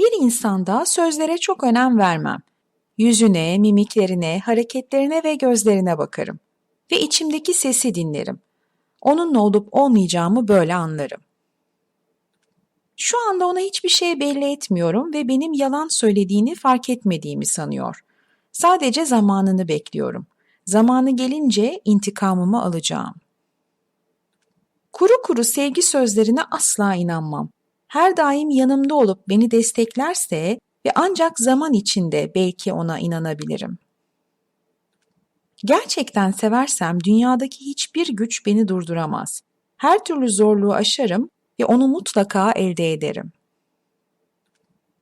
Bir insanda sözlere çok önem vermem. Yüzüne, mimiklerine, hareketlerine ve gözlerine bakarım. Ve içimdeki sesi dinlerim. Onunla olup olmayacağımı böyle anlarım. Şu anda ona hiçbir şey belli etmiyorum ve benim yalan söylediğini fark etmediğimi sanıyor. Sadece zamanını bekliyorum. Zamanı gelince intikamımı alacağım. Kuru kuru sevgi sözlerine asla inanmam. Her daim yanımda olup beni desteklerse ve ancak zaman içinde belki ona inanabilirim. Gerçekten seversem dünyadaki hiçbir güç beni durduramaz. Her türlü zorluğu aşarım ve onu mutlaka elde ederim.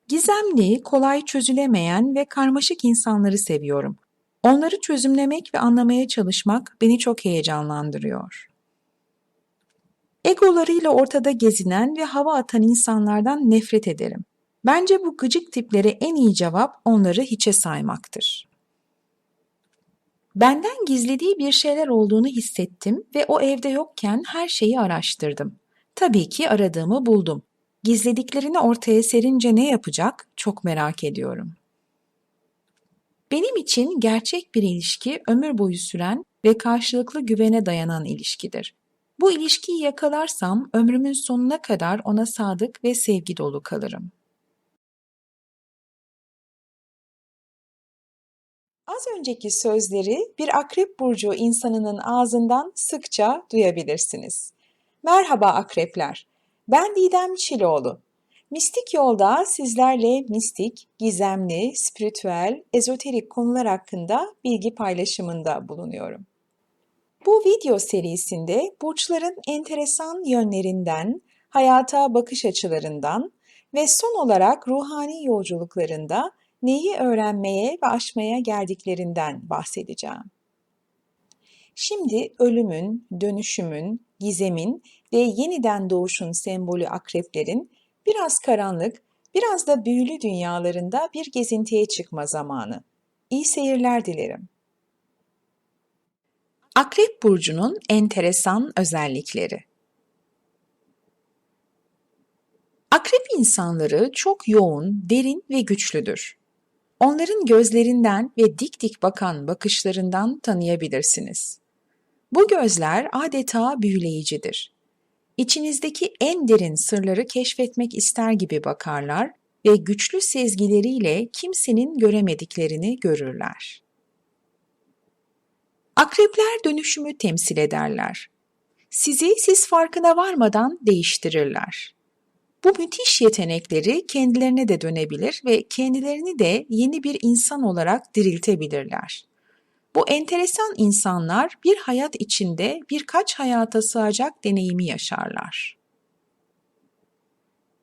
Gizemli, kolay çözülemeyen ve karmaşık insanları seviyorum. Onları çözümlemek ve anlamaya çalışmak beni çok heyecanlandırıyor. Egolarıyla ortada gezinen ve hava atan insanlardan nefret ederim. Bence bu gıcık tiplere en iyi cevap onları hiçe saymaktır. Benden gizlediği bir şeyler olduğunu hissettim ve o evde yokken her şeyi araştırdım. Tabii ki aradığımı buldum. Gizlediklerini ortaya serince ne yapacak çok merak ediyorum. Benim için gerçek bir ilişki ömür boyu süren ve karşılıklı güvene dayanan ilişkidir. Bu ilişkiyi yakalarsam ömrümün sonuna kadar ona sadık ve sevgi dolu kalırım. Az önceki sözleri bir akrep burcu insanının ağzından sıkça duyabilirsiniz. Merhaba akrepler. Ben Didem Çiloğlu. Mistik yolda sizlerle mistik, gizemli, spiritüel, ezoterik konular hakkında bilgi paylaşımında bulunuyorum. Bu video serisinde burçların enteresan yönlerinden, hayata bakış açılarından ve son olarak ruhani yolculuklarında neyi öğrenmeye ve aşmaya geldiklerinden bahsedeceğim. Şimdi ölümün, dönüşümün, gizemin ve yeniden doğuşun sembolü akreplerin biraz karanlık, biraz da büyülü dünyalarında bir gezintiye çıkma zamanı. İyi seyirler dilerim. Akrep burcunun enteresan özellikleri. Akrep insanları çok yoğun, derin ve güçlüdür. Onların gözlerinden ve dik dik bakan bakışlarından tanıyabilirsiniz. Bu gözler adeta büyüleyicidir. İçinizdeki en derin sırları keşfetmek ister gibi bakarlar ve güçlü sezgileriyle kimsenin göremediklerini görürler. Akrepler dönüşümü temsil ederler. Sizi siz farkına varmadan değiştirirler. Bu müthiş yetenekleri kendilerine de dönebilir ve kendilerini de yeni bir insan olarak diriltebilirler. Bu enteresan insanlar bir hayat içinde birkaç hayata sığacak deneyimi yaşarlar.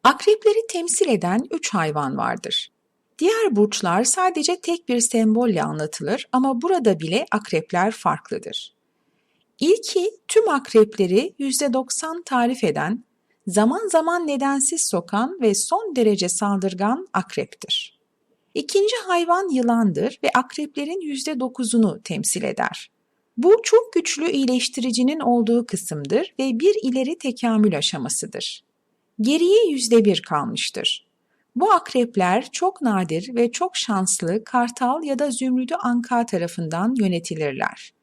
Akrepleri temsil eden üç hayvan vardır. Diğer burçlar sadece tek bir sembolle anlatılır ama burada bile akrepler farklıdır. İlki tüm akrepleri %90 tarif eden, zaman zaman nedensiz sokan ve son derece saldırgan akreptir. İkinci hayvan yılandır ve akreplerin %9'unu temsil eder. Bu çok güçlü iyileştiricinin olduğu kısımdır ve bir ileri tekamül aşamasıdır. Geriye %1 kalmıştır. Bu akrepler çok nadir ve çok şanslı kartal ya da zümrüdü anka tarafından yönetilirler.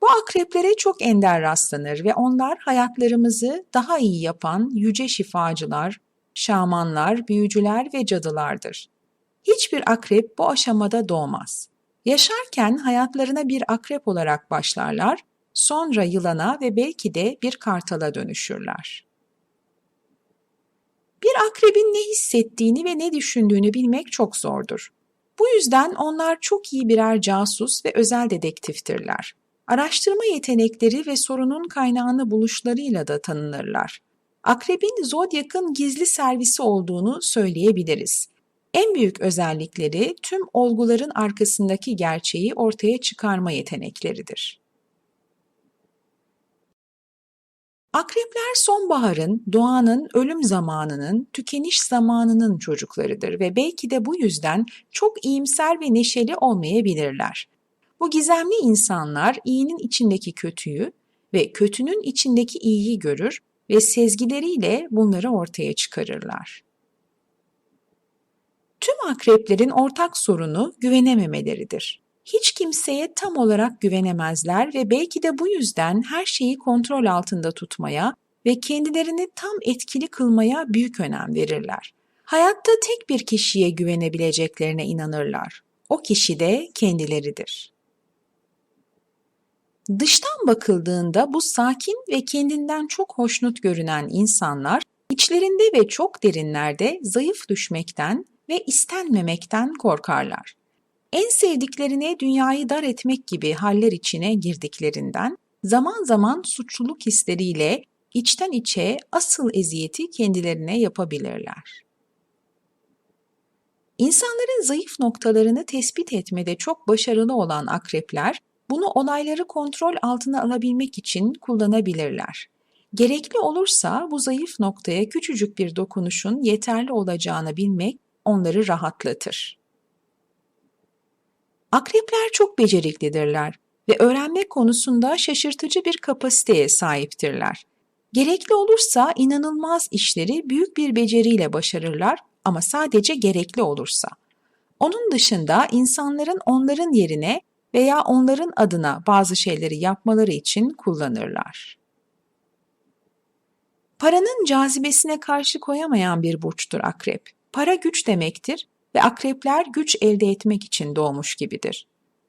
Bu akreplere çok ender rastlanır ve onlar hayatlarımızı daha iyi yapan yüce şifacılar, şamanlar, büyücüler ve cadılardır. Hiçbir akrep bu aşamada doğmaz. Yaşarken hayatlarına bir akrep olarak başlarlar, sonra yılana ve belki de bir kartala dönüşürler. Bir akrebin ne hissettiğini ve ne düşündüğünü bilmek çok zordur. Bu yüzden onlar çok iyi birer casus ve özel dedektiftirler. Araştırma yetenekleri ve sorunun kaynağını buluşlarıyla da tanınırlar. Akrebin Zodyak'ın gizli servisi olduğunu söyleyebiliriz. En büyük özellikleri tüm olguların arkasındaki gerçeği ortaya çıkarma yetenekleridir. Akrepler sonbaharın, doğanın ölüm zamanının, tükeniş zamanının çocuklarıdır ve belki de bu yüzden çok iyimser ve neşeli olmayabilirler. Bu gizemli insanlar iyinin içindeki kötüyü ve kötünün içindeki iyiyi görür ve sezgileriyle bunları ortaya çıkarırlar. Tüm akreplerin ortak sorunu güvenememeleridir. Hiç kimseye tam olarak güvenemezler ve belki de bu yüzden her şeyi kontrol altında tutmaya ve kendilerini tam etkili kılmaya büyük önem verirler. Hayatta tek bir kişiye güvenebileceklerine inanırlar. O kişi de kendileridir. Dıştan bakıldığında bu sakin ve kendinden çok hoşnut görünen insanlar içlerinde ve çok derinlerde zayıf düşmekten ve istenmemekten korkarlar. En sevdiklerine dünyayı dar etmek gibi haller içine girdiklerinden zaman zaman suçluluk hisleriyle içten içe asıl eziyeti kendilerine yapabilirler. İnsanların zayıf noktalarını tespit etmede çok başarılı olan akrepler, bunu olayları kontrol altına alabilmek için kullanabilirler. Gerekli olursa bu zayıf noktaya küçücük bir dokunuşun yeterli olacağını bilmek onları rahatlatır. Akrepler çok beceriklidirler ve öğrenmek konusunda şaşırtıcı bir kapasiteye sahiptirler. Gerekli olursa inanılmaz işleri büyük bir beceriyle başarırlar ama sadece gerekli olursa. Onun dışında insanların onların yerine veya onların adına bazı şeyleri yapmaları için kullanırlar. Paranın cazibesine karşı koyamayan bir burçtur akrep. Para güç demektir ve akrepler güç elde etmek için doğmuş gibidir.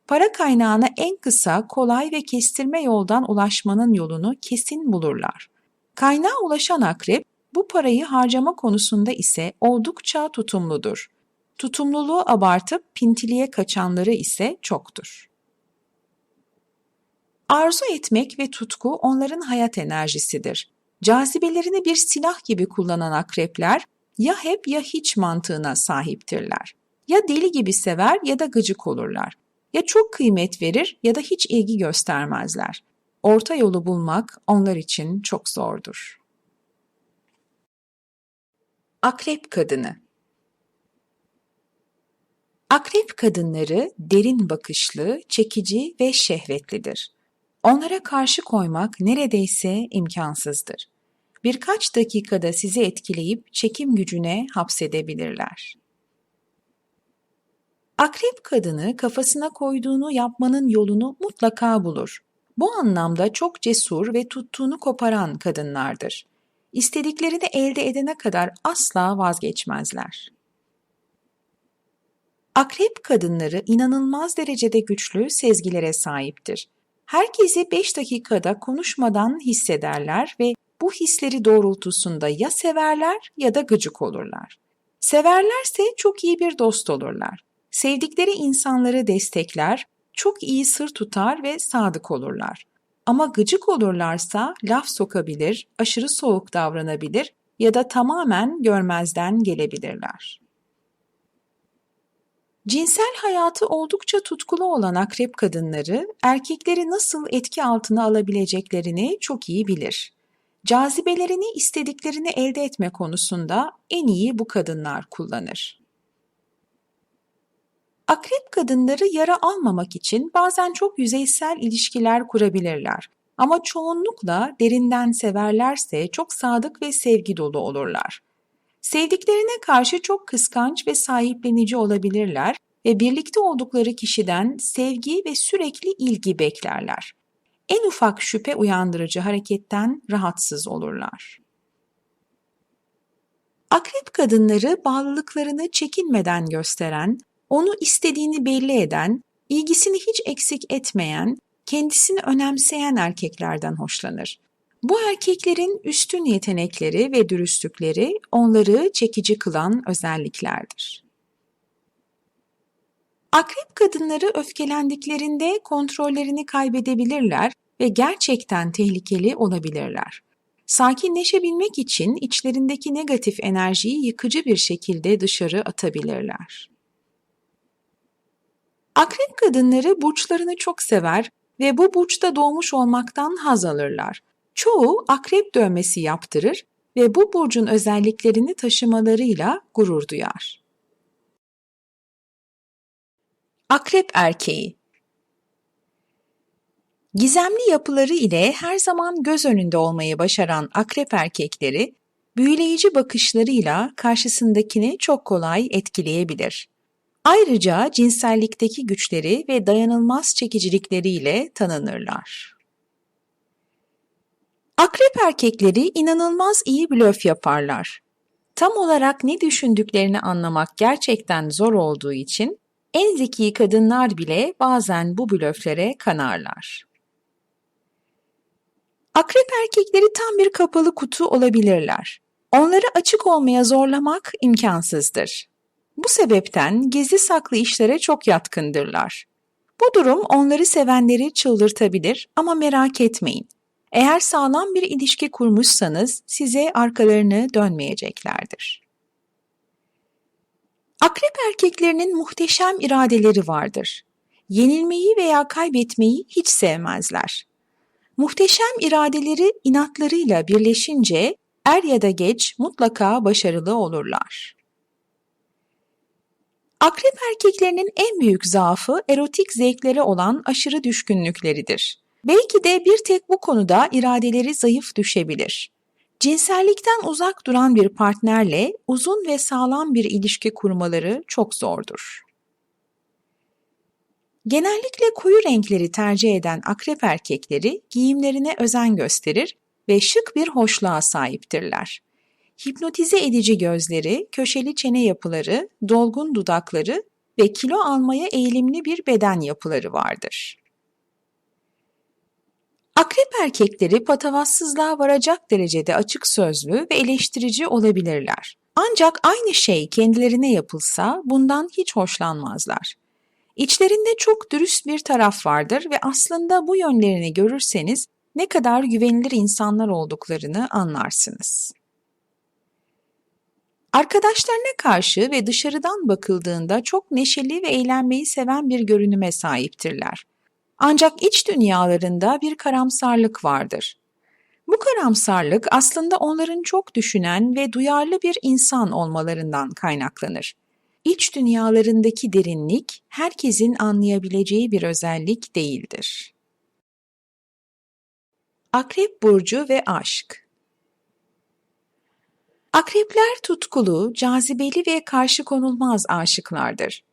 Para kaynağına en kısa, kolay ve kestirme yoldan ulaşmanın yolunu kesin bulurlar. Kaynağa ulaşan akrep, bu parayı harcama konusunda ise oldukça tutumludur. Tutumluluğu abartıp pintiliğe kaçanları ise çoktur. Arzu etmek ve tutku onların hayat enerjisidir. Cazibelerini bir silah gibi kullanan akrepler ya hep ya hiç mantığına sahiptirler. Ya deli gibi sever ya da gıcık olurlar. Ya çok kıymet verir ya da hiç ilgi göstermezler. Orta yolu bulmak onlar için çok zordur. Akrep kadını Akrep kadınları derin bakışlı, çekici ve şehvetlidir. Onlara karşı koymak neredeyse imkansızdır. Birkaç dakikada sizi etkileyip çekim gücüne hapsedebilirler. Akrep kadını kafasına koyduğunu yapmanın yolunu mutlaka bulur. Bu anlamda çok cesur ve tuttuğunu koparan kadınlardır. İstediklerini elde edene kadar asla vazgeçmezler. Akrep kadınları inanılmaz derecede güçlü sezgilere sahiptir. Herkesi 5 dakikada konuşmadan hissederler ve bu hisleri doğrultusunda ya severler ya da gıcık olurlar. Severlerse çok iyi bir dost olurlar. Sevdikleri insanları destekler, çok iyi sır tutar ve sadık olurlar. Ama gıcık olurlarsa laf sokabilir, aşırı soğuk davranabilir ya da tamamen görmezden gelebilirler. Cinsel hayatı oldukça tutkulu olan akrep kadınları erkekleri nasıl etki altına alabileceklerini çok iyi bilir. Cazibelerini istediklerini elde etme konusunda en iyi bu kadınlar kullanır. Akrep kadınları yara almamak için bazen çok yüzeysel ilişkiler kurabilirler. Ama çoğunlukla derinden severlerse çok sadık ve sevgi dolu olurlar. Sevdiklerine karşı çok kıskanç ve sahiplenici olabilirler ve birlikte oldukları kişiden sevgi ve sürekli ilgi beklerler. En ufak şüphe uyandırıcı hareketten rahatsız olurlar. Akrep kadınları bağlılıklarını çekinmeden gösteren, onu istediğini belli eden, ilgisini hiç eksik etmeyen, kendisini önemseyen erkeklerden hoşlanır. Bu erkeklerin üstün yetenekleri ve dürüstlükleri onları çekici kılan özelliklerdir. Akrep kadınları öfkelendiklerinde kontrollerini kaybedebilirler ve gerçekten tehlikeli olabilirler. Sakinleşebilmek için içlerindeki negatif enerjiyi yıkıcı bir şekilde dışarı atabilirler. Akrep kadınları burçlarını çok sever ve bu burçta doğmuş olmaktan haz alırlar. Çoğu akrep dövmesi yaptırır ve bu burcun özelliklerini taşımalarıyla gurur duyar. Akrep erkeği Gizemli yapıları ile her zaman göz önünde olmayı başaran akrep erkekleri, büyüleyici bakışlarıyla karşısındakini çok kolay etkileyebilir. Ayrıca cinsellikteki güçleri ve dayanılmaz çekicilikleriyle tanınırlar. Akrep erkekleri inanılmaz iyi blöf yaparlar. Tam olarak ne düşündüklerini anlamak gerçekten zor olduğu için en zeki kadınlar bile bazen bu blöflere kanarlar. Akrep erkekleri tam bir kapalı kutu olabilirler. Onları açık olmaya zorlamak imkansızdır. Bu sebepten gizli saklı işlere çok yatkındırlar. Bu durum onları sevenleri çıldırtabilir ama merak etmeyin. Eğer sağlam bir ilişki kurmuşsanız size arkalarını dönmeyeceklerdir. Akrep erkeklerinin muhteşem iradeleri vardır. Yenilmeyi veya kaybetmeyi hiç sevmezler. Muhteşem iradeleri inatlarıyla birleşince er ya da geç mutlaka başarılı olurlar. Akrep erkeklerinin en büyük zaafı erotik zevklere olan aşırı düşkünlükleridir. Belki de bir tek bu konuda iradeleri zayıf düşebilir. Cinsellikten uzak duran bir partnerle uzun ve sağlam bir ilişki kurmaları çok zordur. Genellikle koyu renkleri tercih eden akrep erkekleri giyimlerine özen gösterir ve şık bir hoşluğa sahiptirler. Hipnotize edici gözleri, köşeli çene yapıları, dolgun dudakları ve kilo almaya eğilimli bir beden yapıları vardır. Akrep erkekleri patavatsızlığa varacak derecede açık sözlü ve eleştirici olabilirler. Ancak aynı şey kendilerine yapılsa bundan hiç hoşlanmazlar. İçlerinde çok dürüst bir taraf vardır ve aslında bu yönlerini görürseniz ne kadar güvenilir insanlar olduklarını anlarsınız. Arkadaşlarına karşı ve dışarıdan bakıldığında çok neşeli ve eğlenmeyi seven bir görünüme sahiptirler. Ancak iç dünyalarında bir karamsarlık vardır. Bu karamsarlık aslında onların çok düşünen ve duyarlı bir insan olmalarından kaynaklanır. İç dünyalarındaki derinlik herkesin anlayabileceği bir özellik değildir. Akrep burcu ve aşk Akrepler tutkulu, cazibeli ve karşı konulmaz aşıklardır.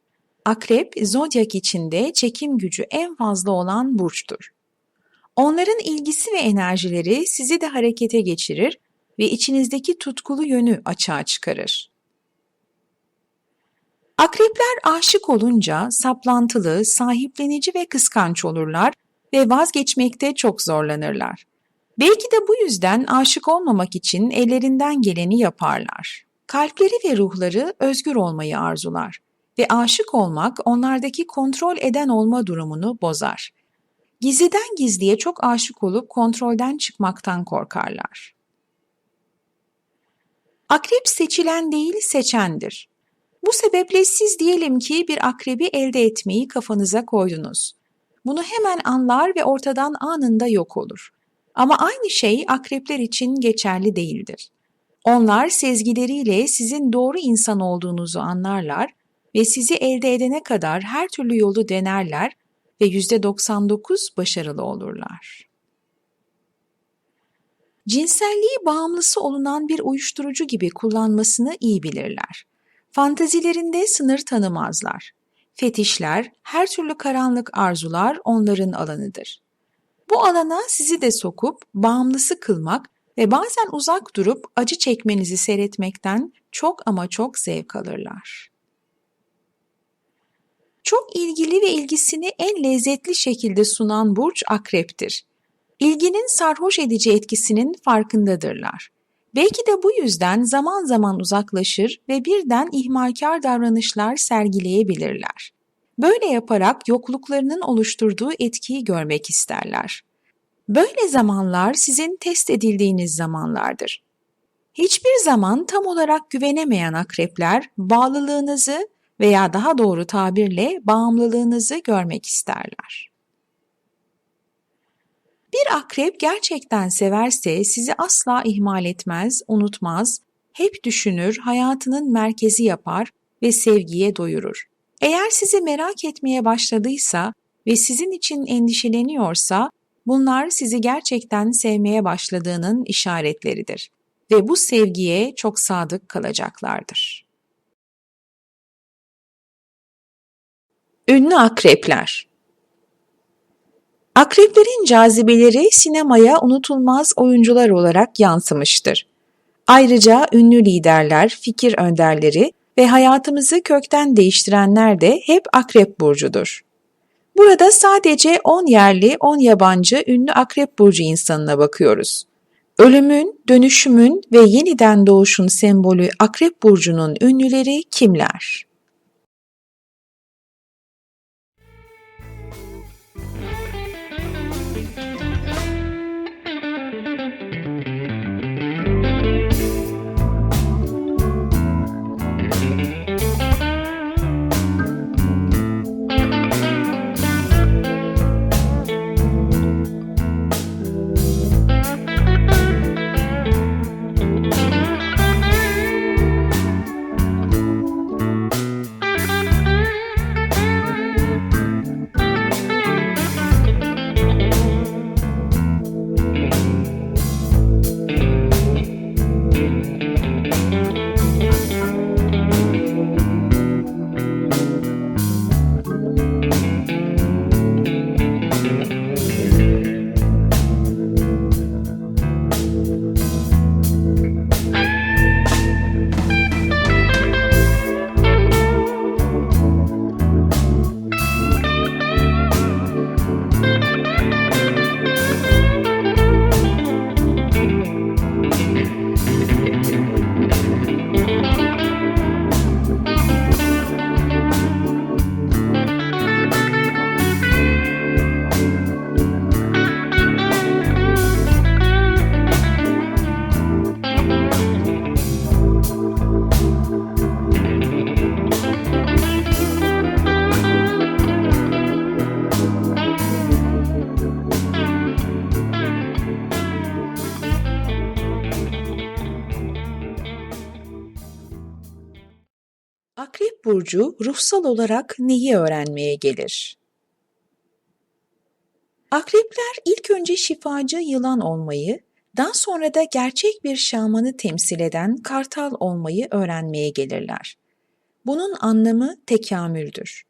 Akrep, zodyak içinde çekim gücü en fazla olan burçtur. Onların ilgisi ve enerjileri sizi de harekete geçirir ve içinizdeki tutkulu yönü açığa çıkarır. Akrepler aşık olunca saplantılı, sahiplenici ve kıskanç olurlar ve vazgeçmekte çok zorlanırlar. Belki de bu yüzden aşık olmamak için ellerinden geleni yaparlar. Kalpleri ve ruhları özgür olmayı arzular ve aşık olmak onlardaki kontrol eden olma durumunu bozar. Gizliden gizliye çok aşık olup kontrolden çıkmaktan korkarlar. Akrep seçilen değil seçendir. Bu sebeple siz diyelim ki bir akrebi elde etmeyi kafanıza koydunuz. Bunu hemen anlar ve ortadan anında yok olur. Ama aynı şey akrepler için geçerli değildir. Onlar sezgileriyle sizin doğru insan olduğunuzu anlarlar ve sizi elde edene kadar her türlü yolu denerler ve %99 başarılı olurlar. Cinselliği bağımlısı olunan bir uyuşturucu gibi kullanmasını iyi bilirler. Fantazilerinde sınır tanımazlar. Fetişler, her türlü karanlık arzular onların alanıdır. Bu alana sizi de sokup bağımlısı kılmak ve bazen uzak durup acı çekmenizi seyretmekten çok ama çok zevk alırlar. Çok ilgili ve ilgisini en lezzetli şekilde sunan burç akreptir. İlginin sarhoş edici etkisinin farkındadırlar. Belki de bu yüzden zaman zaman uzaklaşır ve birden ihmalkar davranışlar sergileyebilirler. Böyle yaparak yokluklarının oluşturduğu etkiyi görmek isterler. Böyle zamanlar sizin test edildiğiniz zamanlardır. Hiçbir zaman tam olarak güvenemeyen akrepler bağlılığınızı veya daha doğru tabirle bağımlılığınızı görmek isterler. Akrep gerçekten severse sizi asla ihmal etmez, unutmaz, hep düşünür, hayatının merkezi yapar ve sevgiye doyurur. Eğer sizi merak etmeye başladıysa ve sizin için endişeleniyorsa bunlar sizi gerçekten sevmeye başladığının işaretleridir. ve bu sevgiye çok sadık kalacaklardır. Ünlü akrepler Akreplerin cazibeleri sinemaya unutulmaz oyuncular olarak yansımıştır. Ayrıca ünlü liderler, fikir önderleri ve hayatımızı kökten değiştirenler de hep akrep burcudur. Burada sadece 10 yerli, 10 yabancı ünlü akrep burcu insanına bakıyoruz. Ölümün, dönüşümün ve yeniden doğuşun sembolü akrep burcunun ünlüleri kimler? Burcu ruhsal olarak neyi öğrenmeye gelir? Akrepler ilk önce şifacı yılan olmayı, daha sonra da gerçek bir şamanı temsil eden kartal olmayı öğrenmeye gelirler. Bunun anlamı tekamüldür.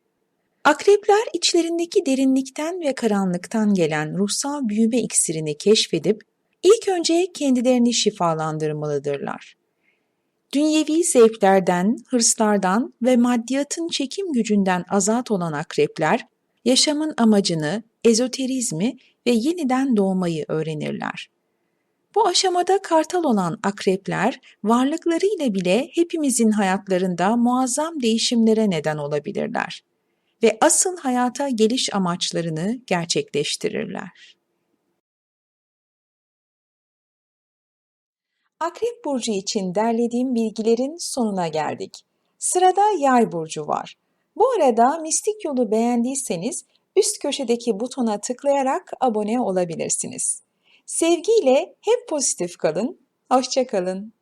Akrepler içlerindeki derinlikten ve karanlıktan gelen ruhsal büyüme iksirini keşfedip ilk önce kendilerini şifalandırmalıdırlar. Dünyevi zevklerden, hırslardan ve maddiyatın çekim gücünden azat olan akrepler, yaşamın amacını, ezoterizmi ve yeniden doğmayı öğrenirler. Bu aşamada kartal olan akrepler, varlıklarıyla bile hepimizin hayatlarında muazzam değişimlere neden olabilirler ve asıl hayata geliş amaçlarını gerçekleştirirler. Akrep burcu için derlediğim bilgilerin sonuna geldik. Sırada Yay burcu var. Bu arada Mistik Yolu beğendiyseniz üst köşedeki butona tıklayarak abone olabilirsiniz. Sevgiyle hep pozitif kalın. Hoşçakalın.